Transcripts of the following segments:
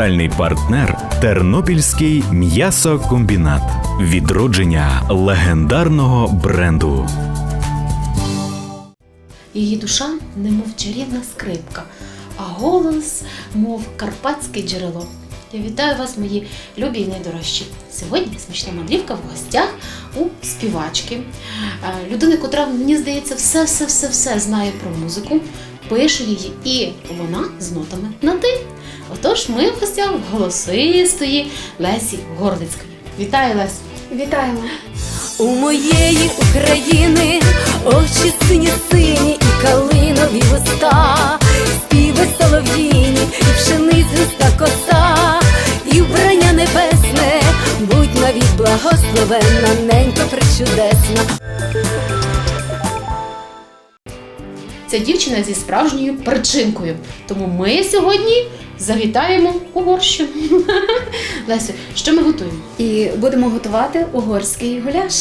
Генеральний партнер Тернопільський м'ясокомбінат. Відродження легендарного бренду. Її душа немов чарівна скрипка, а голос, мов карпатське джерело. Я вітаю вас, мої любі і найдорожчі. Сьогодні смішна мандрівка в гостях у співачки. Е, Людини, котра, мені здається, все, все, знає про музику, пише її, і вона з нотами на ти. Отож, ми в гостях голосистої Лесі Гордицької. Вітаю, Лесі! Вітаємо! У моєї України очі сині сині і калинові вуста, співи солов'їні, і пшениця коса, і вбрання небесне, будь навіть благословенна, ненька причудесна. Це дівчина зі справжньою перчинкою. Тому ми сьогодні завітаємо у борщу. Лесю, що ми готуємо? І будемо готувати угорський гуляш.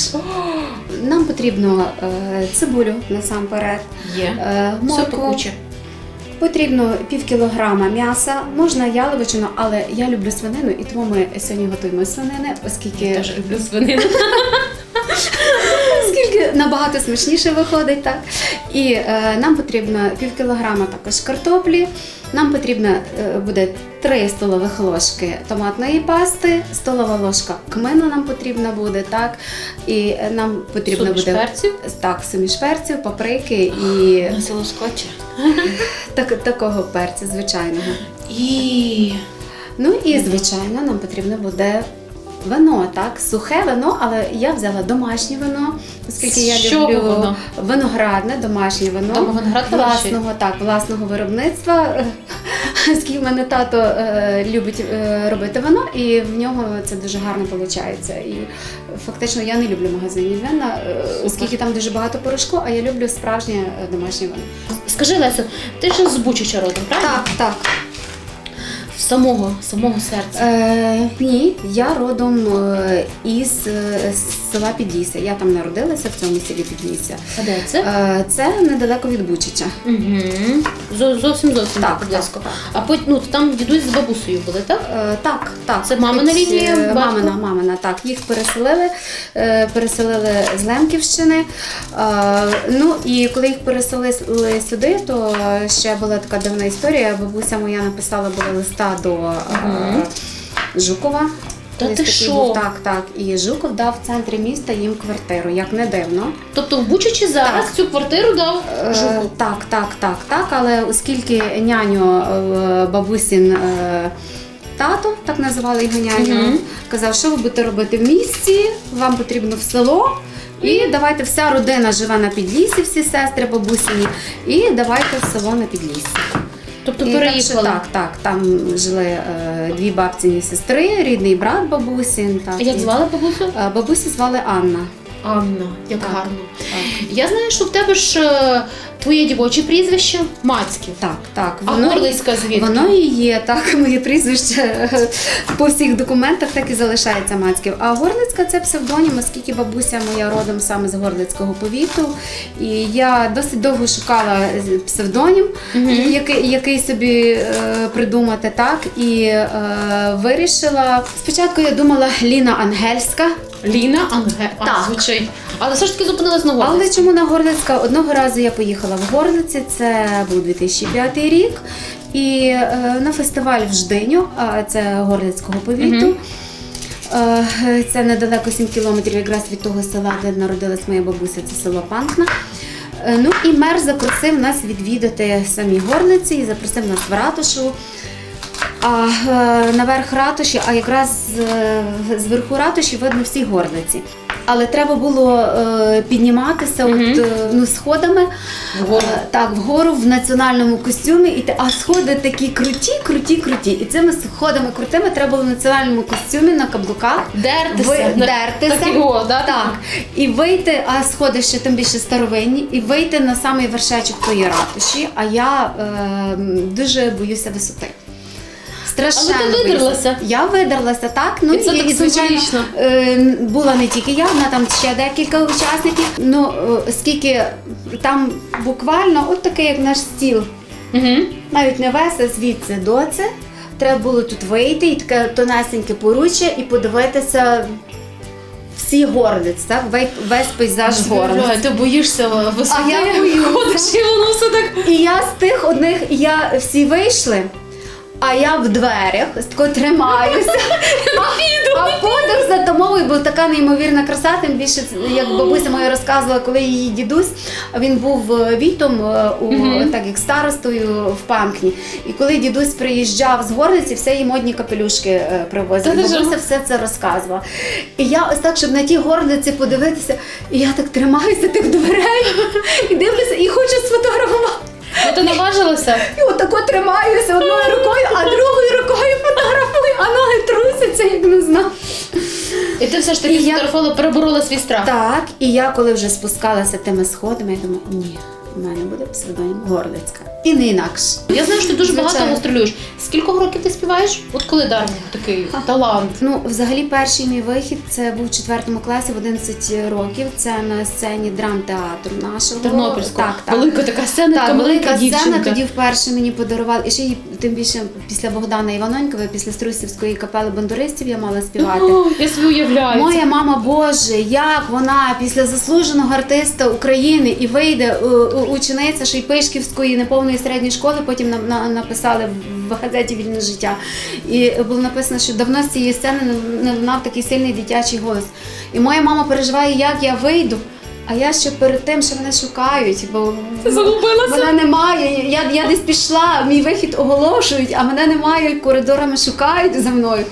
Нам потрібно е, цибулю насамперед, Є. е, Все пекуче. Потрібно пів кілограма м'яса, можна яловичину, але я люблю свинину, і тому ми сьогодні готуємо свинини, оскільки, Я теж люблю свинину. набагато смачніше виходить. Так? І е, нам потрібно пів кілограма також картоплі. Нам потрібно е, буде 3 столових ложки томатної пасти, столова ложка кмину нам потрібна буде, так? І е, нам потрібно Суміш буде перців. так, суміш перців, паприки і село скотча. так, такого перця звичайного. І Ну і звичайно, нам потрібно буде вино, так, сухе вино, але я взяла домашнє вино, оскільки я чого люблю воно? виноградне, домашнє вино. Дома виноград власного, так, власного виробництва. Оскільки в мене тато е, любить е, робити вино, і в нього це дуже гарно виходить. І фактично я не люблю магазинні вина, е, оскільки там дуже багато порошку, а я люблю справжнє е, домашнє вино. скажи, Лесю, ти ж з Бучича родом, правильно? Так, так. Самого, самого серця. Е, ні, я родом е, із е, з села Підлісся. Я там народилася в цьому селі Підлісся. А де це? Е, це недалеко від Бучича. Угу. Зовсім зовсім Так, близько. так. А потім ну, там дідусь з бабусею були, так? Е, так, так. Це мамина Хоч, лінія, е, батько? Мамина, мамина, так. Їх переселили, е, переселили з Лемківщини. Е, ну і коли їх переселили сюди, то ще була така дивна історія. Бабуся моя написала була листа до е, Жукова. Та ти такий що? був, Так, так. І Жуков дав в центрі міста їм квартиру, як не дивно. Тобто в Бучичі зараз Так. цю квартиру дав Е, Жуков. Так, так, так, так. Але оскільки няню е, бабусін е, тато, так називали його няню, Мгм. казав, що ви будете робити в місті, вам потрібно в село. І давайте вся родина живе на підлісі, всі сестри бабусіні, і давайте в село на підлісі. Тобто І переїхали. так, так, там жили е, дві бабціні сестри, рідний брат бабусін. Так, Як звали бабусю? Е, Бабусі звали Анна. Анна, як Так. гарно. Так, Я знаю, що в тебе ж е, твоє дівоче прізвище Мацьків. так. так. А Горлицька звідки? Воно і є, так, моє прізвище е, по всіх документах так і залишається Мацьків. А Горлицька це псевдонім, оскільки бабуся моя родом саме з Горлицького повіту. І я досить довго шукала е, псевдонім, Мгм. який, який собі е, придумати, так. І е, вирішила. Спочатку я думала Ліна Ангельська. Ліна Анге. А, Так. звичайно. Але все ж таки зупинилась на Але чому на Горлицька? Одного разу я поїхала в Горлиці, це був 2005 рік. І е, на фестиваль в Ждиню, а це Горлицького повіту. Мгм. Е, це недалеко 7 кілометрів якраз від того села, де народилась моя бабуся, це село Панкна. Е, ну і мер запросив нас відвідати самі горлиці і запросив нас в ратушу. А е, наверх ратуші, а якраз е, зверху ратуші видно всі горлиці. Але треба було е, підніматися Мгм. от, ну, сходами Вгору. Так, вгору в національному костюмі, і а сходи такі круті, круті, круті. І цими сходами крутими треба було в національному костюмі на каблуках. Дертися. Ви, дертися. Так його, да? Так, і вийти, а сходи ще тим більше старовинні, і вийти на самий вершечок тої ратуші. А я е, дуже боюся висоти. Страшенно. Але ти видерлася. Я видерлася, так. Ну І це так символічно. е, була не тільки я, вона там ще декілька учасників. Ну, е, оскільки там буквально от такий, як наш стіл, Угу. навіть не веса звідси до це. треба було тут вийти і таке тонесеньке поруччя і подивитися всі горлиць, так? Весь, весь пейзаж горлиць. Ти боїшся висоти, А я боюся. ходиш, і воно все так. І я з тих одних, я всі вийшли, а я в дверях з такою тримаюся. А, подих за домовою був така неймовірна краса, тим більше, як бабуся моя розказувала, коли її дідусь, він був е, війтом е, у так як старостою в Панкні. І коли дідусь приїжджав з Горлиці, все їй модні капелюшки е, привозив. Бабуся все це розказувала. І я ось так, щоб на ті горлиці подивитися, і я так тримаюся тих дверей і дивлюся, і хочу сфотографувати. Ну ти наважилася? І отако тримаюся одною рукою, а другою рукою фотографую, а ноги трусяться, як не знаю. І ти все ж таки я- фотографувала, переборола свій страх. Так, і я коли вже спускалася тими сходами, я думаю, ні, в мене буде псевдонім Горлицька. І не інакше. Я знаю, що ти дуже багато Звичайно. гастролюєш. Скільки років ти співаєш? От коли дар такий талант. Ну, взагалі, перший мій вихід це був у четвертому класі в 11 років. Це на сцені драмтеатру нашого. Тернопільського. Так, так. Велика така сцена, Так, велика дівчинка. сцена тоді вперше мені подарували. І ще й тим більше після Богдана Іванонькової, після Струсівської капели бандуристів я мала співати. О, я собі уявляю. Моя мама Боже, як вона після заслуженого артиста України і вийде е, е, учениця Шейпишківської неповної середньої школи, потім на, написали в газеті Вільне життя. І було написано, що давно з цієї сцени не- лунав такий сильний дитячий голос. І моя мама переживає, як я вийду. А я ще перед тим, що мене шукають, бо загубилася? мене немає. Я, я десь пішла, мій вихід оголошують, а мене немає, коридорами шукають за мною.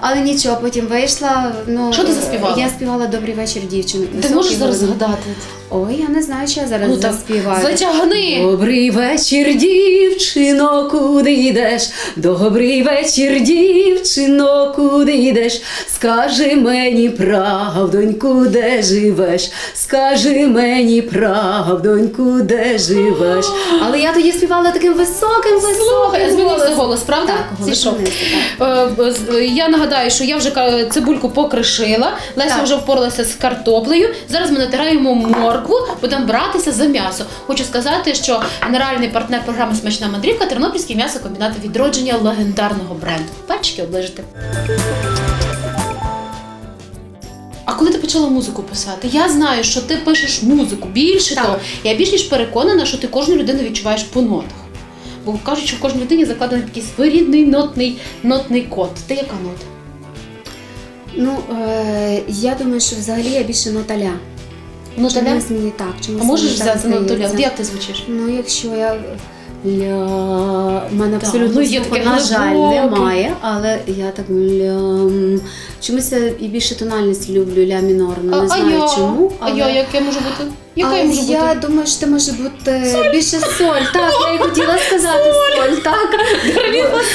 Але нічого, потім вийшла. Ну, Що ти заспівала? Я співала Добрий вечір, дівчино. Ти можеш зараз згадати? Ой, я не знаю, що я зараз Ну так, заспіваю. затягни. Добрий вечір, дівчино, куди йдеш? Добрий вечір, дівчино, куди йдеш? Скажи мені правдоньку, де живеш? Скажи мені правдоньку, де живеш? Але я тоді співала таким високим, Слухай, високим змінився голос, правда? Так, голос Зійшов. Я нагадаю, що я вже цибульку покришила, Леся Так. вже впоралася з картоплею. Зараз ми натираємо моркву, будемо братися за м'ясо. Хочу сказати, що генеральний партнер програми Смачна мандрівка Тернопільський м'ясокомбінат відродження легендарного бренду. Пальчики оближити. А коли ти почала музику писати? Я знаю, що ти пишеш музику. Більше Так. того, я більш ніж переконана, що ти кожну людину відчуваєш по нотах. Бо кажуть, що в кожній людині закладений такий своєрідний нотний, нотний код. Ти яка нота? Ну, е, я думаю, що взагалі я більше ноталя. Ноталя? Чомусь мені так. Чомусь А можеш мені так взяти ноталя? здається. Як ти звучиш? Ну, якщо я. Ля... У мене Так, абсолютно ну, є слуху, таке на жаль, глибоке. немає, але я так ля... Чомусь я і більше тональність люблю ля мінорну. Не знаю я? чому. А я яке можу бути? Яка але я я думаю, що ти може бути більше соль. Так, я й хотіла сказати соль, так.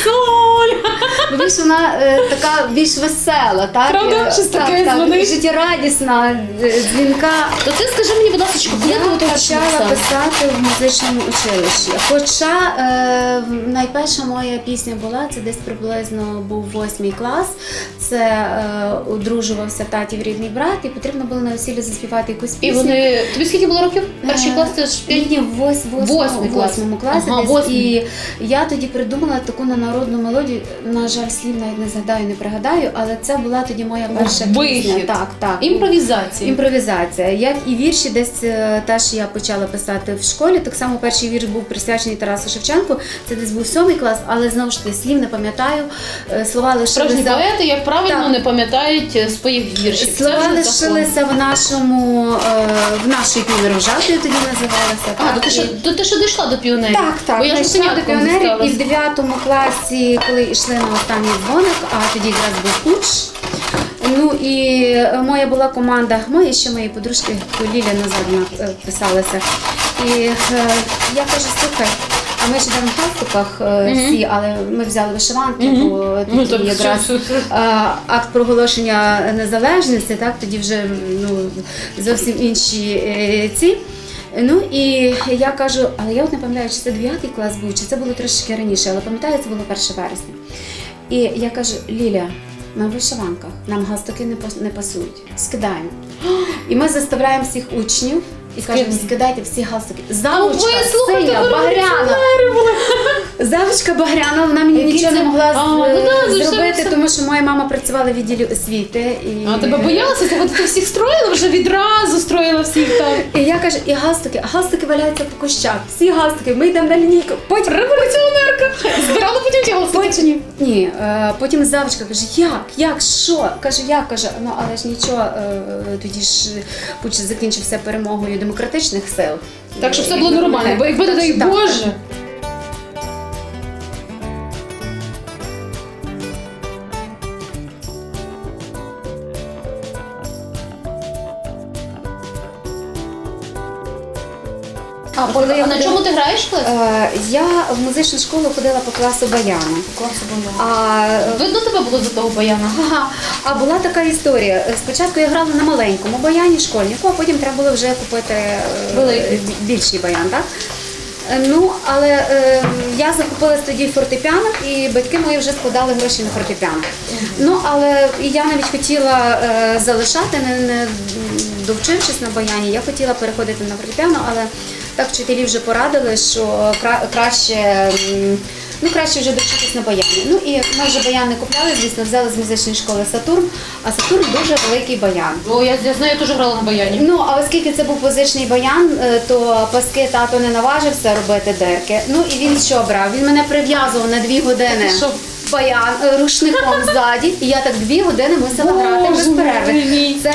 соль! Бо більш вона е, така більш весела, так? Правда? Е, Щось так, таке так, життєрадісна, е, дзвінка. То ти скажи мені, будь ласка, коли Я ти от почала писати в музичному училищі. Хоча е, найперша моя пісня була, це десь приблизно був восьмий клас. Це е, одружувався татів рідний брат, і потрібно було на весіллі заспівати якусь І вони. Тобі скільки було років? Перший Е, клас це ж. Ні, в восьмому, класі Ага, десь. І я тоді придумала таку на народну мелодію. На жаль, слів навіть не згадаю, не пригадаю, але це була тоді моя перша Вихід. пісня. Так, так. Імпровізація. Імпровізація. Як і вірші, десь е, теж я почала писати в школі. Так само перший вірш був присвячений Тарасу Шевченку. Це десь був сьомий клас, але знову ж таки слів не пам'ятаю. Е, Слова Справжні лишилися. поети, як правильно, Так. не пам'ятають е, своїх віршів. Слова лишилися в нашому е, в нашій півнерожатої тоді називалася. А, так, то ти, то ще дійшла до піонерів? Так, так. Бо я ж Знайшла до піонерів і в 9 класі, коли йшли на останній дзвоник, а тоді якраз був куч. Ну і е, моя була команда, моя ще мої подружки, Ліля назад е. І я кажу, слухай, а ми йдемо в галстуках е, Мгм. всі, але ми взяли вишиванки, Мгм. бо Ну, так, якраз все, все, а, акт проголошення незалежності, так тоді вже ну, зовсім інші е, ці. Ну і я кажу, але я от не пам'ятаю, чи це 9 клас був, чи це було трошки раніше, але пам'ятаю, це було 1 вересня. І я кажу, Ліля, ми в вишиванках, нам галстуки не, пас- не пасують. Скидаємо. І ми заставляємо всіх учнів і скажемо, скидайте всі галстуки. Завучка синя, багряна. Завучка Багряна, вона мені Який нічого це- не могла А, ну да, ну, зробити, все- тому що моя мама працювала в відділі освіти. І... А тебе боялася? От ти всіх строїла, вже відразу строїла всіх там. І я кажу, і галстуки, а галстуки валяються по кущах. Всі галстуки, ми йдемо на лінійку. Потім Революціонерка. Збирала потім ті голоси чи ні? ні, е, потім завжди каже, як, як, що? Каже, як каже, ну але ж нічого, е, тоді ж пуч закінчився перемогою демократичних сил. Так що все було нормально, бо якби не дай Боже. А, Коли я на чому ти граєш клас? Е, Я в музичну школу ходила по класу баяну. Класу баяна. А Видно тебе було за того баяна? Ага. А була така історія. Спочатку я грала на маленькому баяні школьнику, а потім треба було вже купити е, Великий. більший баян, так? Е, Ну, але е, я закупила тоді фортепіано, і батьки мої вже складали гроші на фортепіано. Ну, але я навіть хотіла е, залишати, не, не довчившись на баяні, я хотіла переходити на фортепіано, але так вчителі вже порадили, що кра- краще. Ну, краще вже довчитись на баяні. Ну і ми вже баян не купляли, звісно, взяли з музичної школи Сатурн, а Сатурн дуже великий баян. О, я, я знаю, я теж грала на баяні. Ну, а оскільки це був музичний баян, е, то паски тато не наважився робити дерки. Ну і він що брав? Він мене прив'язував на дві години. Що? Баян е, рушником ззаді, і я так дві години мусила грати без перерви. Це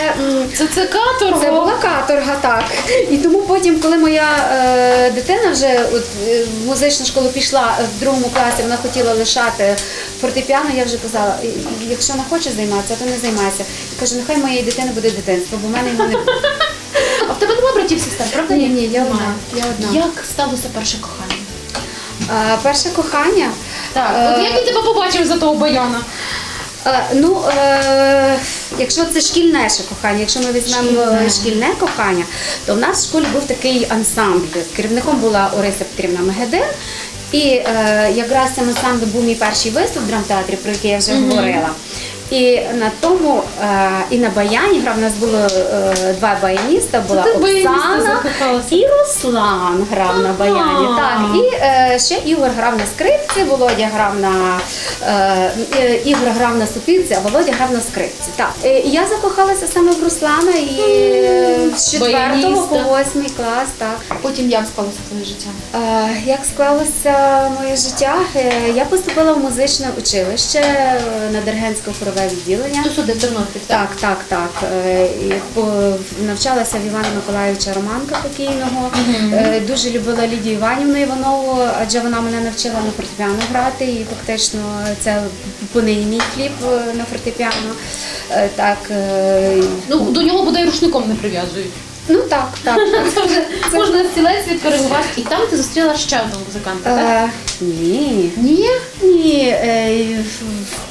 Це, це каторга. це була каторга, так. І тому потім, коли моя е, дитина вже от, е, в музичну школу пішла е, в другому класі, вона хотіла лишати фортепіано, я вже казала, «І- і якщо не хочеш займатися, то не займайся. І кажу, нехай моєї дитини буде дитинство, бо в мене його не буде. А в тебе нема братів сестер, правда? Ні, ні, я одна. Я одна. Як сталося перше кохання? А, перше кохання. Так, Е, от як він тебе побачив за того баяна? Е, Ну, е, якщо це шкільне ще кохання, якщо ми візьмемо Шкільне. шкільне. шкільне кохання, то в нас в школі був такий ансамбль. Керівником була Ориса Петрівна Мегедин. І е, якраз цим ансамблем був мій перший виступ в драмтеатрі, про який я вже говорила. І на тому, е, і на баяні грав, у нас було е, два баяніста, була Оксана і Руслан грав на баяні. Так, і е, ще Ігор грав на скрипці, Володя грав на Ігор грав на супілці, а Володя грав на скрипці. Так, я закохалася саме в Руслана і з 4 по 8 клас. Так. Потім як склалося твоє життя? Як склалося моє життя? Я поступила в музичне училище на Дергенське хорове відділення. Сюди Тернопіль. Так, так, так. Е, навчалася в Івана Миколаївича Романка покійного. Е, Дуже любила Лідію Іванівну Іванову, адже вона мене навчила на фортепіано грати, і фактично це понині мій хліб е, на фортепіано. Так, Ну, до нього бодай рушником не прив'язують. ну так, так. Це вже можна стілець відкоригувати. І там ти зустріла ще одного музиканта, так? Е, Ні. Ні? Ні,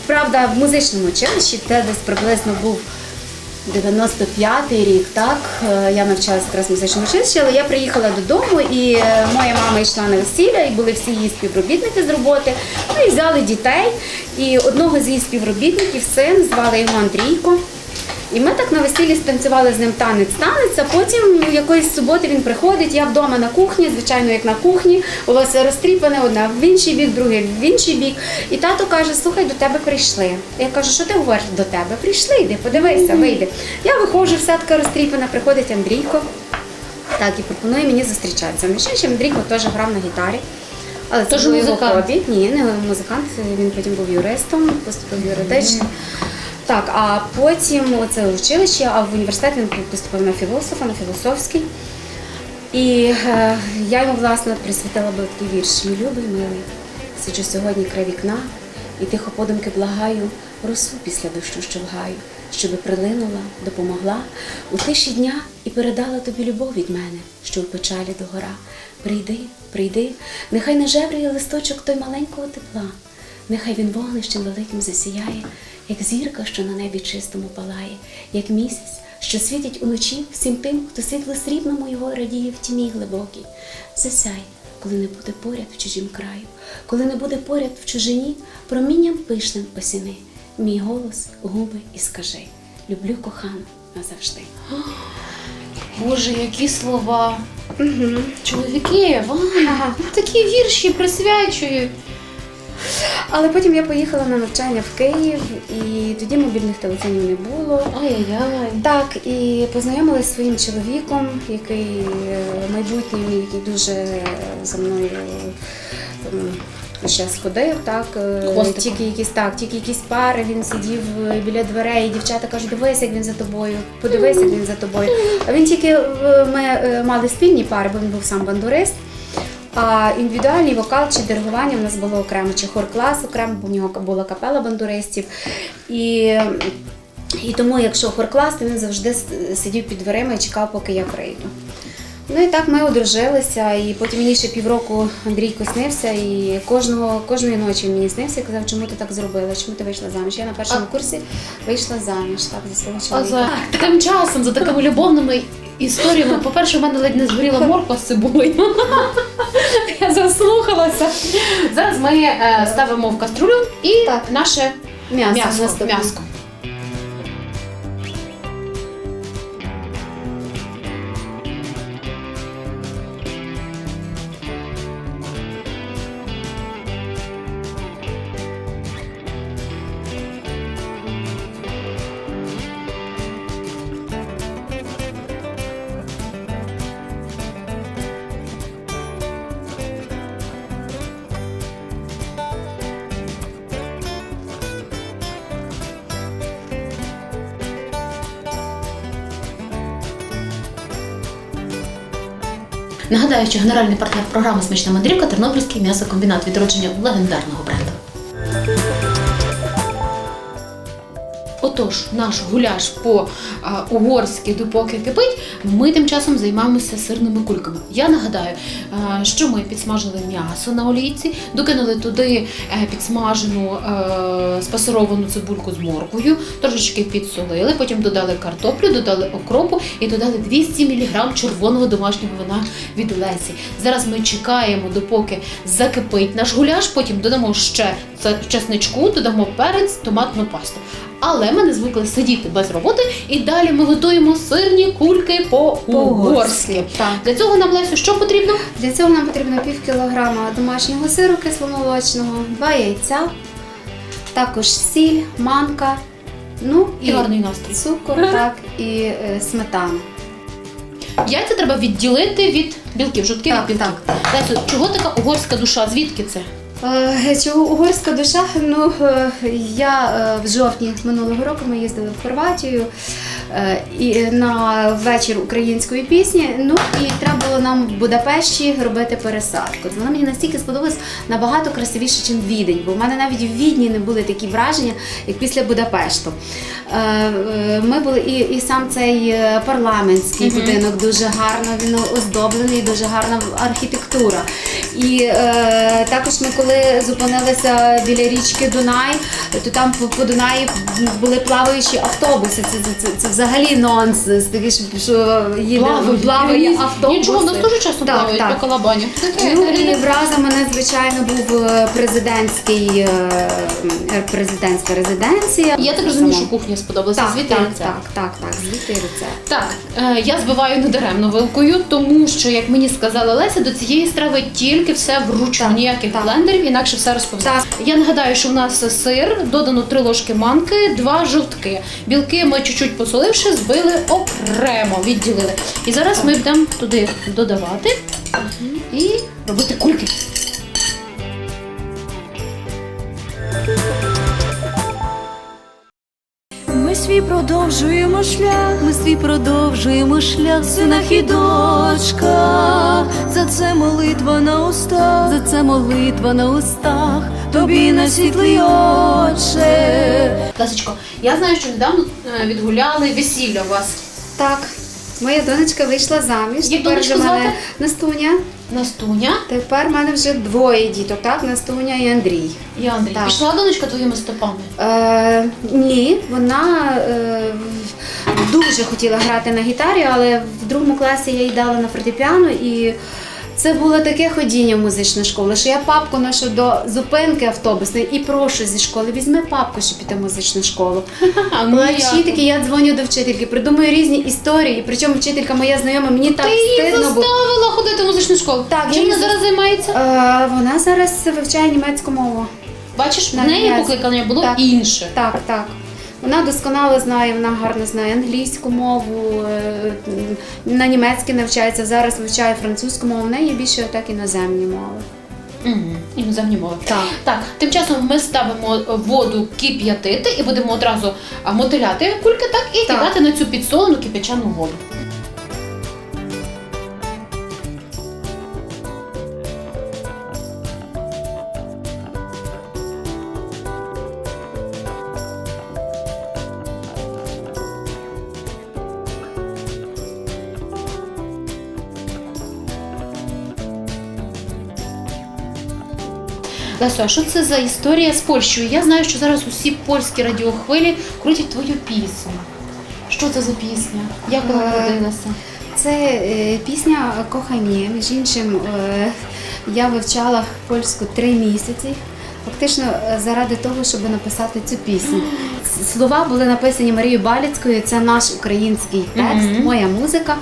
правда, в музичному училищі це десь приблизно був 95-й рік, так. Е, Я навчалася якраз в музичному училищі, але я приїхала додому, і е, моя мама йшла на весілля, і були всі її співробітники з роботи. Ну і взяли дітей. І одного з її співробітників, син, звали його Андрійко. І ми так на весіллі станцювали з ним танець танець, а потім якоїсь суботи він приходить, я вдома на кухні, звичайно, як на кухні, волосся розтріпане, одна в інший бік, друге в інший бік. І тато каже: слухай, до тебе прийшли. Я кажу, що ти говориш до тебе? Прийшли, йди, подивися, вийди. Я виходжу, вся така розтріпана, приходить Андрійко. Так, і пропонує мені зустрічатися. Між іншим, Андрійко теж грав на гітарі. Але це було його музикант? хобі. Ні, не музикант, він потім був юристом, поступив в юридичне. Так, а потім це училище, а в університет він поступив на філософа, на філософський. І е, я йому, власне, присвятила би такий вірш. Мій любий милий, сиджу сьогодні край вікна, і тихо подумки благаю, росу після дощу, що вгаю, щоби прилинула, допомогла у тиші дня і передала тобі любов від мене, що в печалі догора. Прийди, прийди, нехай не жевріє листочок той маленького тепла. Нехай він вогнищем великим засіяє, як зірка, що на небі чистому палає, як місяць, що світить уночі всім тим, хто світло срібному його радіє в тіні глибокій. Засяй, коли не буде поряд в чужім краю, коли не буде поряд в чужині, промінням пишним осіни, мій голос, губи і скажи. Люблю кохану назавжди. Боже, які слова. Чоловіки, Ваня, такі вірші присвячують. Але потім я поїхала на навчання в Київ, і тоді мобільних телефонів не було. Ай-яй-яй. Так, і познайомилася зі своїм чоловіком, який е, майбутній, який дуже за мною зараз ходив, так. е, Хвостиком. Тільки якісь так, тільки якісь пари, він сидів е, біля дверей, і дівчата кажуть, дивись, як він за тобою, подивись, як він за тобою. А він тільки е, ми е, мали спільні пари, бо він був сам бандурист. А індивідуальний вокал чи диригування в нас було окремо, чи хор-клас окремо, бо в нього була капела бандуристів. І, і тому, якщо хор-клас, то він завжди сидів під дверима і чекав, поки я прийду. Ну і так ми одружилися, і потім мені ще півроку Андрійко снився, і кожного, кожної ночі він мені снився і казав, чому ти так зробила, чому ти вийшла заміж. Я на першому курсі вийшла заміж, так, за свого А за таким часом, за такими любовними історіями, по-перше, в мене ледь не згоріла морква з цибулею. Я заслухалася. Зараз ми е, ставимо в каструлю і Так. наше М'ясо, м'ясо. наступне. Нагадаю, що генеральний партнер програми Смачна мандрівка Тернопільський м'ясокомбінат відродження легендарного бренду. Отож, наш гуляш по а, угорськи допоки кипить, ми тим часом займаємося сирними кульками. Я нагадаю, що ми підсмажили м'ясо на олійці, докинули туди е, підсмажену е, спасировану цибульку з морквою, трошечки підсолили, потім додали картоплю, додали окропу і додали 200 мг червоного домашнього вина від Лесі. Зараз ми чекаємо, допоки закипить наш гуляш, потім додамо ще чесничку, додамо перець, томатну пасту. Але ми не звикли сидіти без роботи, і далі ми готуємо сирні кульки по-угорськи. Для цього нам Лесю що потрібно? Для цього нам потрібно пів кілограма домашнього сиру кисломолочного, два яйця, також сіль, манка, ну І гарний настрій. цукор, так, і е, сметана. Яйця треба відділити від білків, жовтків Так, від білків. так, Лесю, чого така угорська душа? Звідки це? Е, Чого угорська душа? Ну е, я е, в жовтні минулого року ми їздили в Хорватію е, і на вечір української пісні. Ну і треба було нам в Будапешті робити пересадку. Вона мені настільки сподобалась набагато красивіше, ніж Відень, бо в мене навіть в Відні не були такі враження, як після Будапешту. Е, е, Ми були і, і сам цей е, парламентський Мгм. будинок дуже гарно він оздоблений, дуже гарна архітектура. І е, також ми коли зупинилися біля річки Дунай, то там по, по Дунаї були плаваючі автобуси. Це, це, це, це взагалі нонсенс. Таке, що, що їде плаває автобус. Нічого, в нас дуже часто Так, плавають так. по калабані. Ну і вразив мене, звичайно, був е, президентський е, е, президентська резиденція. Я так розумію, що кухня сподобалася. так, Звідти так, так, так, так, звідти рецепт. Так, я збиваю недаремно вилкою, тому що, як мені сказала Леся, до цієї страви тільки все вручну, Так, ніяких так. блендерів, інакше все розповзається. Я нагадаю, що в нас сир, додано 3 ложки манки, 2 жовтки. Білки ми чуть-чуть посоливши, збили окремо, відділили. І зараз ми будемо туди додавати і робити кульки. Ми свій продовжуємо шлях, ми свій продовжуємо шлях, синах і дочках. За це молитва на устах, за це молитва на устах, тобі на світлий оче. Лесечко, я знаю, що недавно е, відгуляли весілля у вас. Так, моя донечка вийшла заміж. Як Тепер донечку вже мене звати? Настуня. Настуня Тепер в мене вже двоє діток, так? Настуня і Андрій. і Андрій. Так. Пішла донечка твоїми стопами. Е, ні, вона е, дуже хотіла грати на гітарі, але в другому класі я їй дала на фортепіано і. Це було таке ходіння в музичну школу, що я папку ношу до зупинки автобусної і прошу зі школи, візьми папку, щоб піти в музичну школу. А, ну, такі, я дзвоню до вчительки, придумую різні історії, причому вчителька моя знайома, мені так Ти її стидно було. заставила ходити в музичну школу. Так, Чим я вона її зараз займається? Е, вона зараз вивчає німецьку мову. Бачиш, в неї покликання було Так. інше. Так, так. Вона досконало знає, вона гарно знає англійську мову, е, на німецькій навчається, зараз вивчає французьку мову, в неї більше так іноземні мови. Угу. Іноземні мови. Так. Так, тим часом ми ставимо воду кип'ятити і будемо одразу мотиляти кульки, так, і Так. кидати на цю підсолену кип'ячану воду. Лесо, а що це за історія з Польщею? Я знаю, що зараз усі польські радіохвилі крутять твою пісню. Що це за пісня? Як вона Е, народилася? Це е, пісня кохання. Між іншим, е, я вивчала польську три місяці. Фактично заради того, щоб написати цю пісню. Слова були написані Марією Баліцькою, це наш український текст, Мгм. моя музика.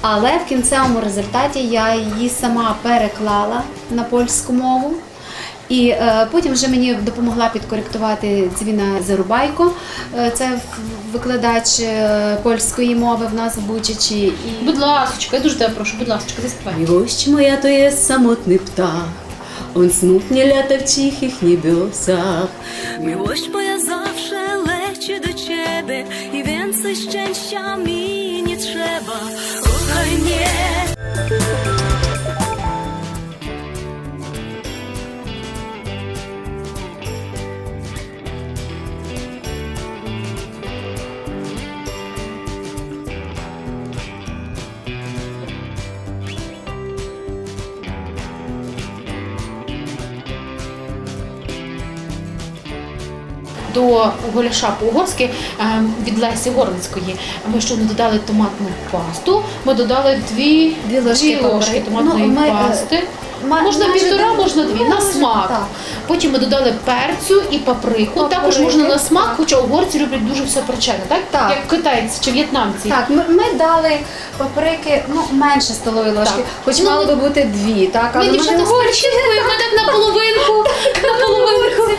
Але в кінцевому результаті я її сама переклала на польську мову. І е, потім вже мені допомогла підкоректувати Дзвіна Зарубайко. Е, це викладач е, польської мови в нас в Бучачі. І Будь ласка, я дуже тебе прошу, будь ласка, заспівай. Miłość моя то є самотний птах, он смутні lata w cichych niebiosach. Miłość moja До голяша по-угорськи ем, від Лесі Горлицької. Ми щойно додали томатну пасту. Ми додали дві, Дві ложки ложки томатної Ну, ми, е, пасти. ма- Можна півтора, можна дві Ну, на смак. так. Потім ми додали перцю і паприку. Також можна на смак, хоча угорці люблять дуже все перчене, так? Так. Як китайці чи в'єтнамці. Так, ми, ми дали паприки ну, менше столової ложки, Так. хоч Ну, мало би бути дві, так? Ми але дівчата вони- горчили, ми так на половинку.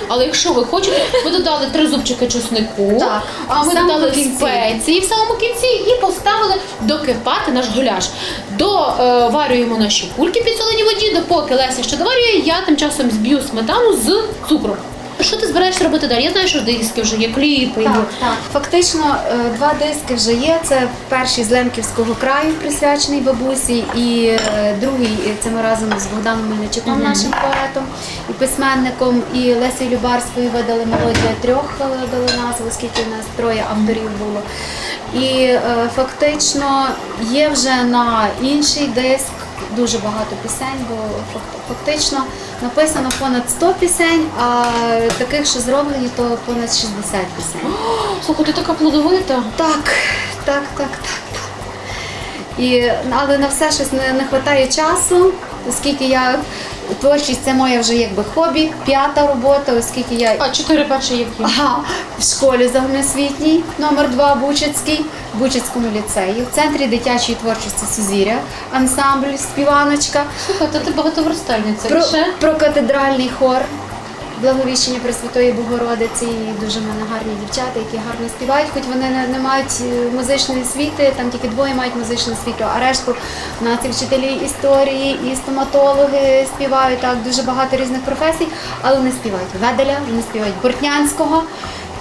Але якщо ви хочете, ми додали три зубчики чеснику, Так. а ми В самому додали кінці. спеції в самому кінці і поставили докипати наш гуляш. Доварюємо наші кульки під солені воді, допоки Леся ще доварює, я тим часом зб'ю сметану з цукром. Що ти збираєшся робити далі? Я знаю, що диски вже є, кліпи. Так, так. Фактично е, два диски вже є. Це перший з Лемківського краю, присвячений бабусі, і е, другий е, це ми разом з Богданом Мельничуком, Мгм. нашим поетом і письменником, і Лесею Любарською видали мелодія трьох, дали назву, оскільки в нас троє авторів було. І фактично є вже на інший диск дуже багато пісень, бо фактично написано понад 100 пісень, а таких, що зроблені, то понад 60 пісень. Слухай, ти така плодовита. Так, так, так, так. І, але на все щось не, не вистачає часу, оскільки я творчість це моє вже якби хобі, п'ята робота, оскільки я А чотири перші які? ага, в школі загальноосвітній, номер 2 Бучацький, в Бучацькому ліцеї, в центрі дитячої творчості Сузір'я, ансамбль Співаночка, Слухай, та ти багатоверстальниця. про, про катедральний хор. Благовіщення Пресвятої Богородиці. І дуже в мене гарні дівчата, які гарно співають, хоч вони не, не мають е, музичної освіти, там тільки двоє мають музичну освіту, а решту в нас і вчителі історії, і стоматологи співають так, дуже багато різних професій, але не співають Веделя, вони співають Бортнянського.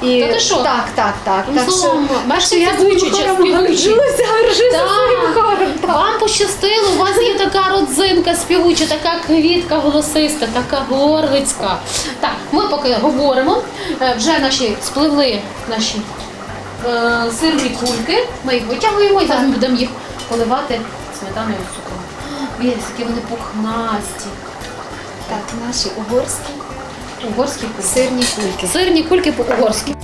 І Та ти що? так, так, так. Ну, так словом, що, що я своїм співучі. горжуся, горжуся своїм хором. Вам пощастило, у вас є така родзинка співуча, така квітка голосиста, така горлицька. Так, ми поки говоримо, е, вже наші спливли наші е, сирні кульки. Ми їх витягуємо і зараз ми будемо їх поливати сметаною з цукром. Вірс, які вони пухнасті. Так, наші угорські Угорські сирні кульки. Сирні кульки по-угорськи.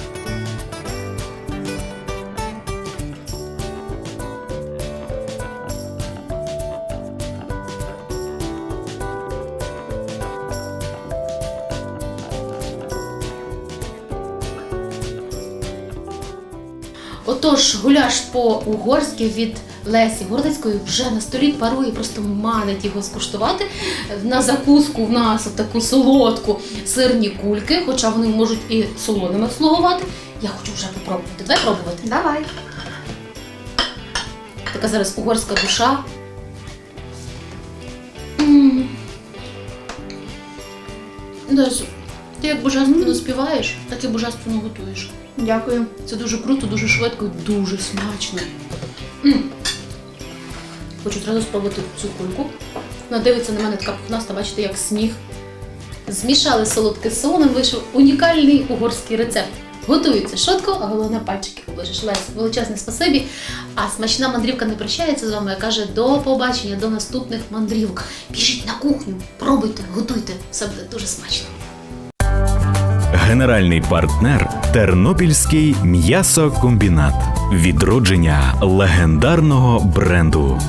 Отож, гуляш по-угорськи від Лесі Горлицької вже на столі парує, просто манить його скуштувати. На закуску в нас таку солодку сирні кульки, хоча вони можуть і солоними слугувати. Я хочу вже попробувати. Давай пробувати. Давай. Така зараз угорська душа. М. Ти як божественно співаєш, так і божественно готуєш. Дякую. Це дуже круто, дуже швидко і дуже смачно. М. Хочу одразу спробувати цю кульку. Вона дивиться на мене така пухнаста, бачите, як сніг. Змішали солодке з солоним, вийшов унікальний угорський рецепт. Готується швидко, а головне пальчики оближеш. Лесь, величезне спасибі. А смачна мандрівка не прощається з вами, каже до побачення, до наступних мандрівок. Біжіть на кухню, пробуйте, готуйте, все буде дуже смачно. Генеральний партнер Тернопільський м'ясокомбінат. Відродження легендарного бренду.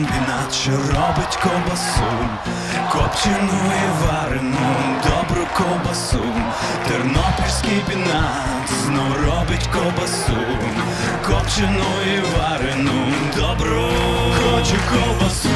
Є іначе робить ковбасу, копчену і варену, добру ковбасу. Тернопільський пінат знов робить ковбасу, копчену і варену, добру, хочу ковбасу.